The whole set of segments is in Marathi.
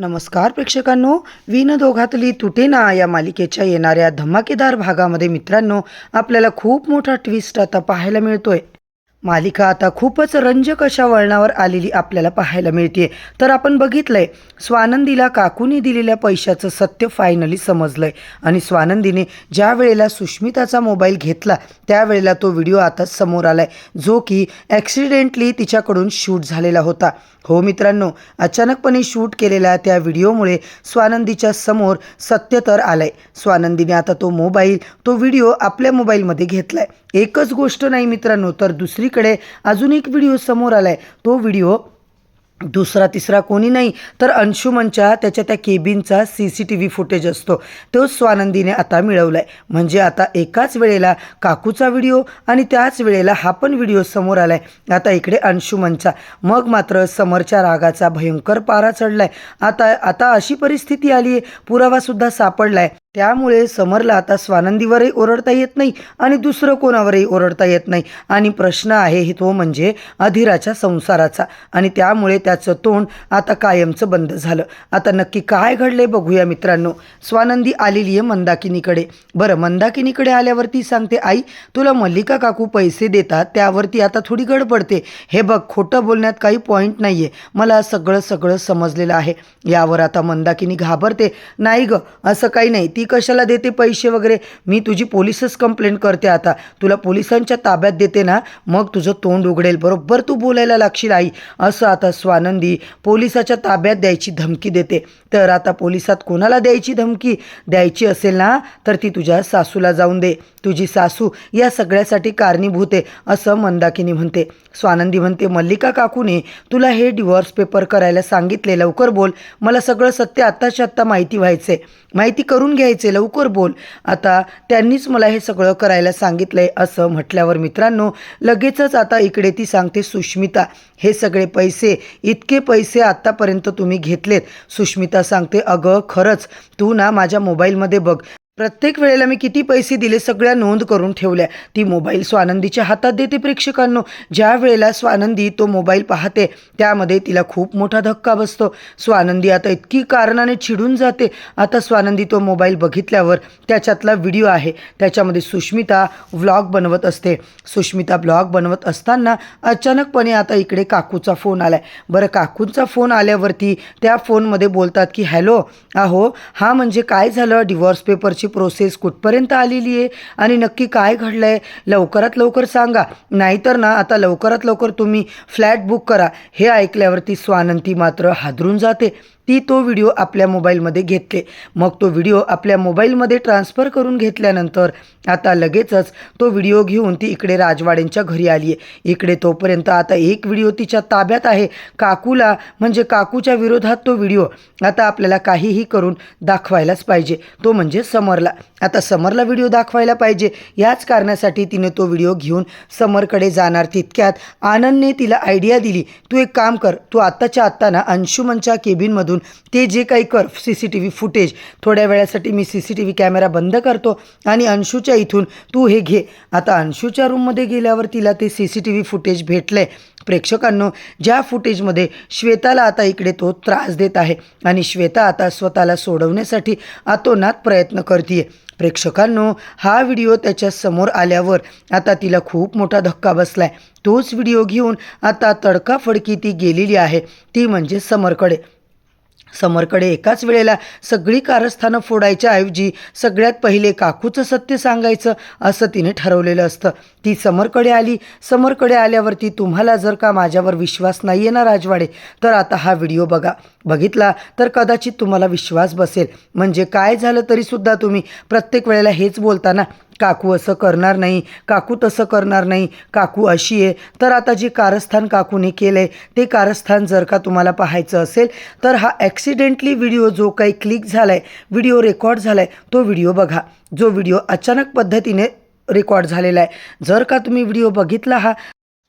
नमस्कार प्रेक्षकांनो विनदोघातली तुटे ना या मालिकेच्या येणाऱ्या धमाकेदार भागामध्ये मित्रांनो आपल्याला खूप मोठा ट्विस्ट आता पाहायला मिळतोय. मालिका आता खूपच रंजक अशा वळणावर आलेली आपल्याला पाहायला मिळते तर आपण बघितलंय स्वानंदीला काकूने दिलेल्या पैशाचं सत्य फायनली समजलंय. आणि स्वानंदीने ज्या वेळेला सुष्मिताचा मोबाईल घेतला त्यावेळेला तो व्हिडिओ आता समोर आलाय जो की ॲक्सिडेंटली तिच्याकडून शूट झालेला होता. हो मित्रांनो अचानकपणे शूट केलेल्या त्या व्हिडिओमुळे स्वानंदीच्या समोर सत्य तर आलंय. स्वानंदीने आता तो मोबाईल तो व्हिडिओ आपल्या मोबाईलमध्ये घेतलाय. एकच गोष्ट नाही मित्रांनो तर दुसरी दुसरीकडे अजून एक व्हिडिओ समोर आलाय. तो व्हिडिओ दुसरा तिसरा कोणी नाही तर अंशुमनच्या त्याच्या त्या केबिनचा C C T V footage असतो. तो स्वानंदीने आता मिळवला आहे म्हणजे आता एकाच वेळेला काकूचा व्हिडिओ आणि त्याच वेळेला हा पण व्हिडिओ समोर आला आहे आता इकडे अंशुमनचा. मग मात्र समरच्या रागाचा भयंकर पारा चढला आहे आता आता अशी परिस्थिती आली आहे पुरावासुद्धा सापडला आहे त्यामुळे समरला आता स्वानंदीवरही ओरडता येत नाही आणि दुसरं कोणावरही ओरडता येत नाही. आणि प्रश्न आहे हे तो म्हणजे अधिराच्या संसाराचा. आणि त्यामुळे त्याचं तोंड आता कायमचं बंद झालं. आता नक्की काय घडले बघूया मित्रांनो. स्वानंदी आलेली आहे मंदाकिनीकडे. बरं मंदाकिनीकडे आल्यावरती सांगते आई तुला मल्लिका काकू पैसे देतात त्यावरती आता थोडी गडबडते हे बघ खोटं बोलण्यात काही पॉईंट नाही आहे मला सगळं सगळं समजलेलं आहे. यावर आता मंदाकिनी घाबरते. नाही ग असं काही नाही. ती कशाला देते पैसे वगैरे? मी तुझी पोलिसच कंप्लेंट करते आता. तुला पोलिसांच्या ताब्यात देते ना मग तुझं तोंड उघडेल. बरोबर तू बोलायला लागशील आई. असं आता स्वानंदी पोलिसाच्या ताब्यात द्यायची धमकी देते. तर आता पोलिसात कोणाला द्यायची धमकी? द्यायची असेल ना तर ती तुझ्या सासूला जाऊन दे. तुझी सासू या सगळ्यासाठी कारणीभूत आहे असं मंदाकिनी म्हणते. स्वानंदी म्हणते मल्लिका काकूने तुला हे डिवॉर्स पेपर करायला सांगितले. लवकर बोल. मला सगळं सत्य आत्ताच्या आत्ता माहिती व्हायचं आहे माहिती करून घ्यायचे लवकर बोल. आता त्यांनीच मला हे सगळं करायला सांगितलंय असं म्हटल्यावर मित्रांनो लगेचच आता इकडे ती सांगते सुष्मिता हे सगळे पैसे इतके पैसे आत्तापर्यंत तुम्ही घेतलेत. सुष्मिता सांगते अगं खरंच तू ना माझ्या मोबाईलमध्ये बघ. प्रत्येक वेळेला मी किती पैसे दिले सगळ्या नोंद करून ठेवल्या. ती मोबाईल स्वानंदीच्या हातात देते प्रेक्षकांनो. ज्या वेळेला स्वानंदी तो मोबाईल पाहते त्यामध्ये तिला खूप मोठा धक्का बसतो. स्वानंदी आता इतकी कारणाने चिडून जाते. आता स्वानंदी तो मोबाईल बघितल्यावर त्याच्यातला व्हिडिओ आहे. त्याच्यामध्ये सुष्मिता व्लॉग बनवत असते. सुष्मिता ब्लॉग बनवत असताना अचानकपणे आता इकडे काकूचा फोन आलाय. बरं काकूंचा फोन आल्यावरती त्या फोनमध्ये बोलतात की हॅलो अहो हा म्हणजे काय झालं? डिवॉर्स पेपरची प्रोसेस कुठपर्यंत आलेली आहे? आणि नक्की काय घडलं आहे लवकरात लवकर सांगा. नाहीतर ना आता लवकरात लवकर तुम्ही फ्लॅट बुक करा. हे ऐकल्यावरती स्वानंती मात्र हादरून जाते. ती तो व्हिडिओ आपल्या मोबाईलमध्ये घेतले. मग तो व्हिडिओ आपल्या मोबाईलमध्ये ट्रान्सफर करून घेतल्यानंतर आता लगेचच तो व्हिडिओ घेऊन ती इकडे राजवाड्यांच्या घरी आली आहे. इकडे तोपर्यंत आता एक व्हिडिओ तिच्या ताब्यात आहे. काकूला म्हणजे काकूच्या विरोधात तो व्हिडिओ आता आपल्याला काहीही करून दाखवायलाच पाहिजे. तो म्हणजे सम समरला. आता समरला व्हिडिओ दाखवायला पाहिजे. याच कारणासाठी तिने तो व्हिडिओ घेऊन समरकडे जाणार तितक्यात आनंदने तिला आयडिया दिली. तू एक काम कर तू आत्ताच्या आत्ता ना अंशुमनच्या केबिनमधून ते जे काही कर C C T V footage थोड्या वेळासाठी मी C C T V camera बंद करतो आणि अंशूच्या इथून तू हे घे. आता अंशूच्या रूममध्ये गेल्यावर तिला ते C C T V footage भेटलं आहे प्रेक्षकांनो ज्या फुटेजमध्ये श्वेताला आता इकडे तो त्रास देत आहे आणि श्वेता आता स्वतःला सोडवण्यासाठी आतोनात प्रयत्न करते प्रेक्षकांनो हा व्हिडिओ त्याच्यासमोर आल्यावर आता तिला खूप मोठा धक्का बसलाय. तोच व्हिडिओ घेऊन आता तडकाफडकी ती गेलेली आहे. ती म्हणजे समरकडे. समरकडे एकाच वेळेला सगळी कारस्थानं फोडायच्या ऐवजी सगळ्यात पहिले काकूचं सत्य सांगायचं असं तिने ठरवलेलं असतं. ती समरकडे आली. समरकडे आल्यावरती तुम्हाला जर का माझ्यावर विश्वास नाही आहे ना राजवाडे तर आता हा व्हिडिओ बघा. बघितला तर कदाचित तुम्हाला विश्वास बसेल. म्हणजे काय झालं तरीसुद्धा तुम्ही प्रत्येक वेळेला हेच बोलताना काकू असं करणार नाही काकू तसं करणार नाही काकू अशी आहे. तर आता जे कारस्थान काकूने केलं आहे ते कारस्थान जर का तुम्हाला पाहायचं असेल तर हा ॲक्सिडेंटली व्हिडिओ जो काही क्लिक झाला आहे व्हिडिओ रेकॉर्ड झाला आहे तो व्हिडिओ बघा. जो व्हिडिओ अचानक पद्धतीने रेकॉर्ड झालेला आहे. जर का तुम्ही व्हिडिओ बघितला हा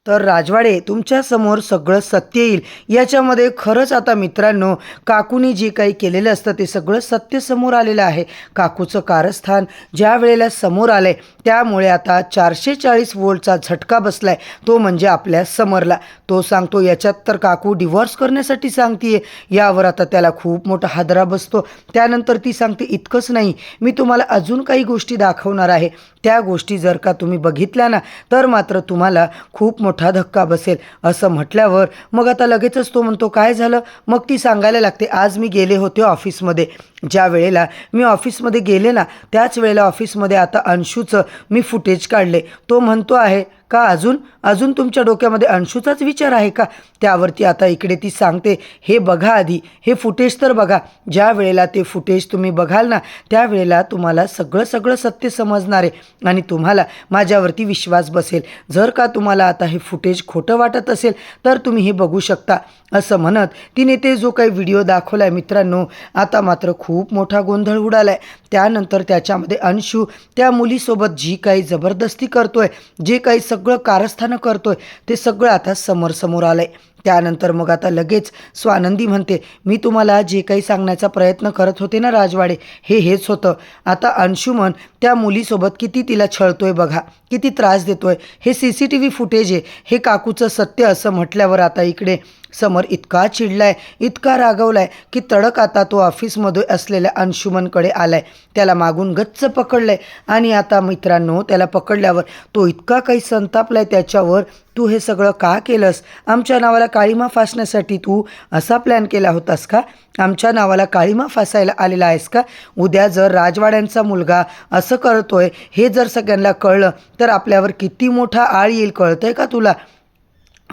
तर राजवाडे तुमच्यासमोर सगळं सत्य येईल. याच्यामध्ये खरंच आता मित्रांनो काकूनी जे काही केलेलं असतं ते सगळं सत्य समोर आलेलं आहे. काकूचं कारस्थान ज्या वेळेला समोर आलं आहे त्यामुळे आता चारशे चाळीस वोल्टचा झटका बसला आहे तो म्हणजे आपल्या समरला. तो सांगतो याच्यात तर काकू डिवॉर्स करण्यासाठी सांगतीये. यावर आता त्याला खूप मोठा हादरा बसतो. त्यानंतर ती सांगते इतकंच नाही मी तुम्हाला अजून काही गोष्टी दाखवणार आहे. त्या गोष्टी जर का तुम्ही बघितल्या ना तर मात्र तुम्हाला खूप मोठा धक्का बसेल असं म्हटल्यावर मग आता लगेचच तो म्हणतो काय झालं? मग ती सांगायला लागते आज मी गेले होते ऑफिसमध्ये. ज्या वेळेला मी ऑफिसमध्ये गेले ना त्याच वेळेला ऑफिसमध्ये आता अंशूचं मी फुटेज काढले. तो म्हणतो आहे का अजून? अजून तुमच्या डोक्यामध्ये अंशूचाच विचार आहे का? त्यावरती आता इकडे ती सांगते हे बघा आधी हे फुटेज तर बघा. ज्या वेळेला ते फुटेज तुम्ही बघाल ना त्यावेळेला तुम्हाला सगळं सगळं सत्य समजणार आहे आणि तुम्हाला माझ्यावरती विश्वास बसेल. जर का तुम्हाला आता हे फुटेज खोटं वाटत असेल तर तुम्ही हे बघू शकता. असं म्हणत तिने ते जो काही व्हिडिओ दाखवला आहे मित्रांनो आता मात्र खूप मोठा गोंधळ उडाला आहे त्यानंतर त्याच्यामध्ये अंशू त्या मुलीसोबत जी काही जबरदस्ती करतोय जे काही सगळं कारस्थानं करतोय ते सगळं आता समोर समोर आहे त्यानंतर मग आता लगेच स्वानंदी म्हणते मी तुम्हाला जे काही सांगण्याचा प्रयत्न करत होते ना राजवाडे हे हेच होतं. आता अंशुमन त्या मुलीसोबत किती तिला छळतोय बघा किती त्रास देतोय. हे C C T V footage आहे हे काकूचं सत्य असं म्हटल्यावर आता इकडे समर इतका चिडलाय इतका रागवलाय की तडक आता तो ऑफिसमध्ये असलेल्या अंशुमनकडे आलाय. त्याला मागून गच्च पकडलंय. आणि आता मित्रांनो त्याला पकडल्यावर तो इतका काही संतापलाय त्याच्यावर तू हे सगळं का केलंस? आमच्या नावाला काळीमा फासण्यासाठी तू असा प्लॅन केला होतास का? आमच्या नावाला काळीमा फासायला आलेला आहेस का? उद्या जर राजवाड्यांचा मुलगा असं करतोय हे जर सगळ्यांना कळलं तर आपल्यावर किती मोठा आळ येईल कळतंय का तुला?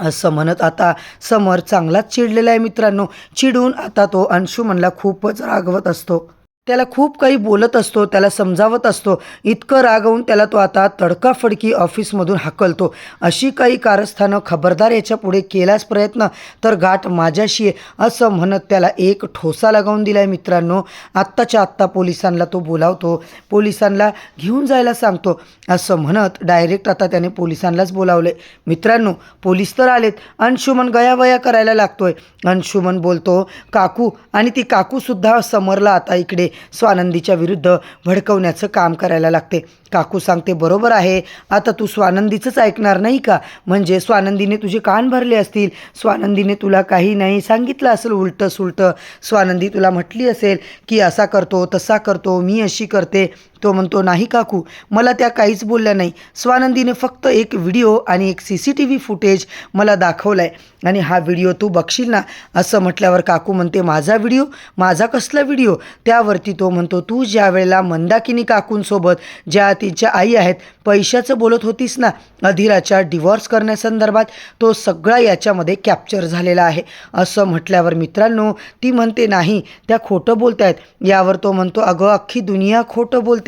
असं म्हणत आता समर चांगलाच चिडलेला आहे मित्रांनो. चिडून आता तो अंशुमनला खूपच रागवत असतो. त्याला खूप काही बोलत असतो त्याला समजावत असतो. इतकं रागवून त्याला तो आता तडकाफडकी ऑफिसमधून हाकलतो. अशी काही कारस्थानं खबरदार याच्यापुढे केलाच प्रयत्न तर गाठ माझ्याशी आहे असं म्हणत त्याला एक ठोसा लगावून दिला आहे मित्रांनो. आत्ताच्या आत्ता पोलिसांना तो बोलावतो. पोलिसांना घेऊन जायला सांगतो असं म्हणत डायरेक्ट आता त्याने पोलिसांनाच बोलावले मित्रांनो पोलीस तर आलेत अंशुमन गयावया करायला लागतोय. अंशुमन बोलतो काकू आणि ती काकूसुद्धा समरला आता इकडे स्वानंदीच्या विरुद्ध भडकवण्याचं काम करायला लागते. काकू सांगते बरोबर आहे आता तू स्वानंदीचंच ऐकणार नाही का? म्हणजे स्वानंदीने तुझे कान भरले असतील. स्वानंदीने तुला काही नाही सांगितलं असेल उलटं सुलटं स्वानंदी तुला म्हटली असेल की असा करतो तसा करतो मी अशी करते. तो म्हणतो नाही काकू मला त्या काहीच बोलल्या नाही. स्वानंदीने फक्त एक व्हिडिओ आणि एक C C T V footage मला दाखवला आहे आणि हा व्हिडिओ तू बघशील ना? असं म्हटल्यावर काकू म्हणते माझा व्हिडिओ? माझा कसला व्हिडिओ? त्यावरती तो म्हणतो तू ज्या वेळेला मंदाकिनी काकूंसोबत ज्या तिच्या आई आहेत पैशाचं बोलत होतीस ना अधिराच्या डिवॉर्स करण्यासंदर्भात तो सगळा याच्यामध्ये कॅप्चर झालेला आहे. असं म्हटल्यावर मित्रांनो ती म्हणते नाही त्या खोटं बोलत आहेत यावर तो म्हणतो अगं अख्खी दुनिया खोटं बोलते.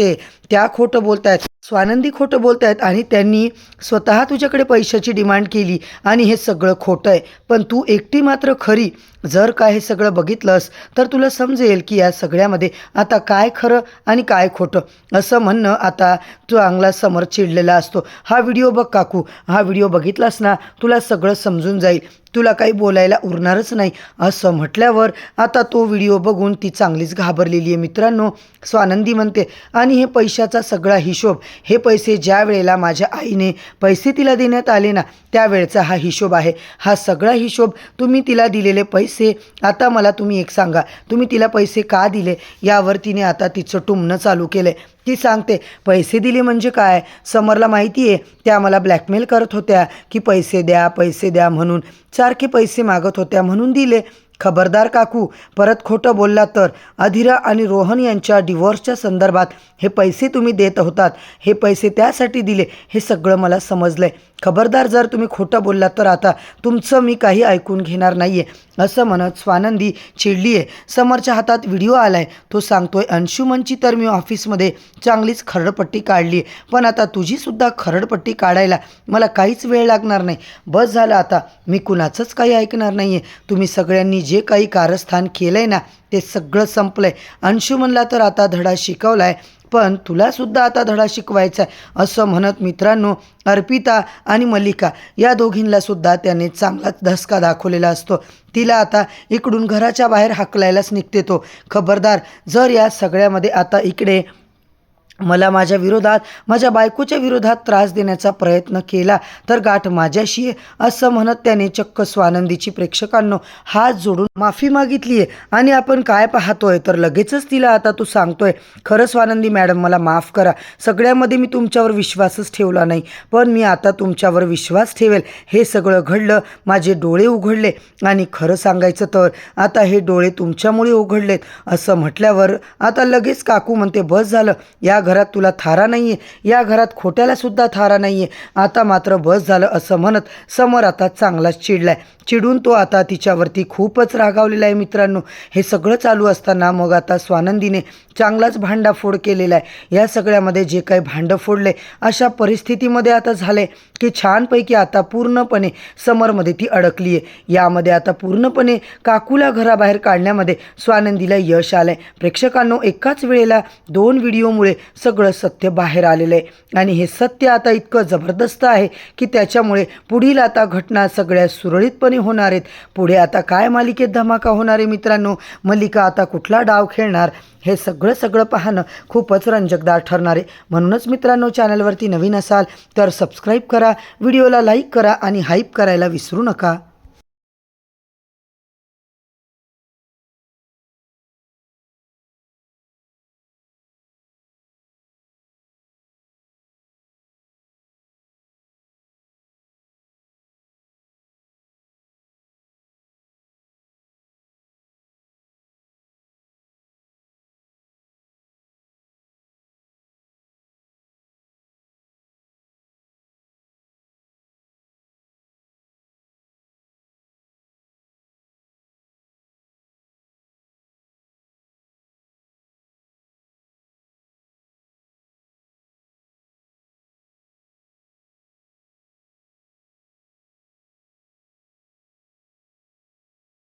त्या खोटं बोलत आहेत स्वानंदी खोटं बोलत आहेत आणि त्यांनी स्वतः तुझ्याकडे पैशाची डिमांड केली आणि हे सगळं खोटं आहे. पण तू एकटी मात्र खरी. जर का हे सगळं बघितलंस तर तुला समजेल की या सगळ्यामध्ये आता काय खरं आणि काय खोटं. असं म्हणणं आता चांगला समोर चिडलेला असतो. हा व्हिडिओ बघ काकू. हा व्हिडिओ बघितलास ना तुला सगळं समजून जाईल. तुला काही बोलायला उरणारच नाही. असं म्हटल्यावर आता तो व्हिडिओ बघून ती चांगलीच घाबरलेली आहे मित्रांनो. स्वानंदी म्हणते आणि हे पैशाचा सगळा हिशोब हे पैसे ज्या वेळेला माझ्या आईने पैसे तिला देण्यात आले ना त्यावेळेचा हा हिशोब आहे. हा सगळा हिशोब तुम्ही तिला दिलेले पैसे आता मला तुम्ही एक सांगा. तुम्ही तिला पैसे का दिले? यावर तिने आता तिचं टुमणं चालू केलं आहे ती सांगते पैसे दिले म्हणजे काय? समरला माहिती आहे त्या मला ब्लॅकमेल करत होत्या की पैसे द्या पैसे द्या म्हणून. सारखे पैसे मागत होत्या म्हणून दिले. खबरदार काकू परत खोटं बोलला तर. अधिरा आणि रोहन यांच्या डिवोर्सच्या संदर्भात हे पैसे तुम्ही देत होतात. हे पैसे त्यासाठी दिले हे सगळं मला समजलं आहे खबरदार जर तुम्ही खोटं बोललात तर आता तुमचं मी काही ऐकून घेणार नाही आहे असं म्हणत स्वानंदी चिडली आहे समोरच्या हातात व्हिडिओ आला आहे तो सांगतोय अंशुमनची तर मी ऑफिसमध्ये चांगलीच खरडपट्टी काढली आहे पण आता तुझीसुद्धा खरडपट्टी काढायला मला काहीच वेळ लागणार नाही. बस झालं आता मी कुणाचंच काही ऐकणार नाही आहे तुम्ही सगळ्यांनी जे काही कारस्थान केलं आहे ना ते सगळं संपलं आहे अंशुमनला तर आता धडा शिकवला आहे पण तुला सुद्धा आता धडा शिकवायचा आहे असं म्हणत मित्रांनो अर्पिता आणि मल्लिका. या दोघींलासुद्धा त्याने चांगलाच धसका दाखवलेला असतो. तिला आता इकडून घराच्या बाहेर हाकलायलाच निघते तो. खबरदार जर या सगळ्यामध्ये आता इकडे मला माझ्या विरोधात माझ्या बायकोच्या विरोधात त्रास देण्याचा प्रयत्न केला तर गाठ माझ्याशी आहे असं म्हणत त्याने चक्क स्वानंदीची प्रेक्षकांनो हात जोडून माफी मागितली आहे. आणि आपण काय पाहतोय? तर लगेचच तिला आता तू सांगतोय खरं स्वानंदी मॅडम मला माफ करा. सगळ्यामध्ये मी तुमच्यावर विश्वासच ठेवला नाही. पण मी आता तुमच्यावर विश्वास ठेवेल. हे सगळं घडलं माझे डोळे उघडले. आणि खरं सांगायचं तर आता हे डोळे तुमच्यामुळे उघडलेत असं म्हटल्यावर आता लगेच काकू म्हणते बस झालं. या घरात तुला थारा नाही आहे या घरात खोट्याला सुद्धा थारा नाही आहे आता मात्र बस झालं असं म्हणत समोर आता चांगलाच चिडलाय. चिडून तो आता तिच्यावरती खूपच रागावलेला आहे मित्रांनो. हे सगळं चालू असताना मग आता स्वानंदीने चांगलाच भांडाफोड केलेला आहे. या सगळ्यामध्ये जे काही भांडं फोडले अशा परिस्थितीमध्ये आता झाले की छानपैकी आता पूर्णपणे समरमध्ये ती अडकली आहे यामध्ये आता पूर्णपणे काकूला घराबाहेर काढण्यामध्ये स्वानंदीला यश आलं आहे प्रेक्षकांनो एकाच वेळेला दोन व्हिडिओमुळे सगळं सत्य बाहेर आलेलं आहे. आणि हे सत्य आता इतकं जबरदस्त आहे की त्याच्यामुळे पुढील आता घटना सगळ्या सुरळीतपणे होणार आहेत. पुढे आता काय मालिकेत धमाका होणार आहे मित्रांनो? मल्लिका आता कुठला डाव खेळणार? हे सगळं सगळं पाहणं खूपच रंजकदार ठरणार आहे. म्हणूनच मित्रांनो चॅनलवरती नवीन असाल तर सबस्क्राईब करा व्हिडिओला लाईक करा आणि हाईप करायला विसरू नका.